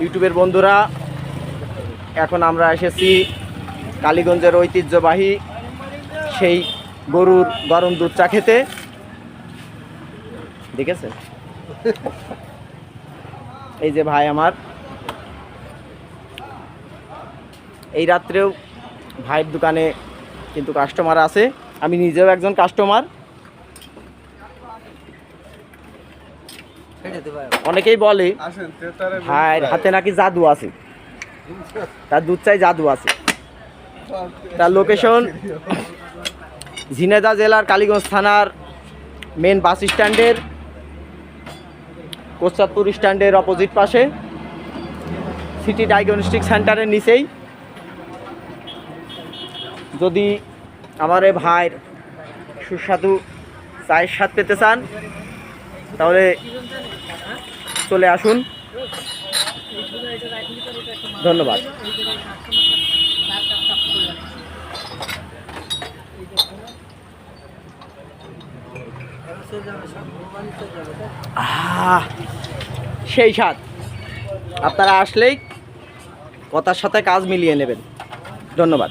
ইউটিউবের বন্ধুরা, এখন আমরা এসেছি কালীগঞ্জের ঐতিহ্যবাহী সেই গরুর গরম দুধ চা খেতে। দেখেছেন? এই যে ভাই আমার। এই রাত্রেও ভাইয়ের দোকানে কিন্তু কাস্টমার আছে। আমি নিজেও একজন কাস্টমার অনেকেই বলে আসেন ভাইয়ের হাতে নাকি জাদু আছে? তার দুধ চাই জাদু আছে। তার লোকেশন ঝিনেদা জেলার কালীগঞ্জ থানার মেন বাস স্ট্যান্ডের কোচাতপুর স্ট্যান্ডের অপোজিট পাশে। সিটি ডায়াগনস্টিক সেন্টারের নিচেই। যদি আমার এ ভাইয়ের সুস্বাদু চায়ের স্বাদ পেতে চান তাহলে চলে আসুন। ধন্যবাদ। সেই স্বাদ। আপনারা আসলেই কথার সাথে কাজ মিলিয়ে নেবেন। ধন্যবাদ।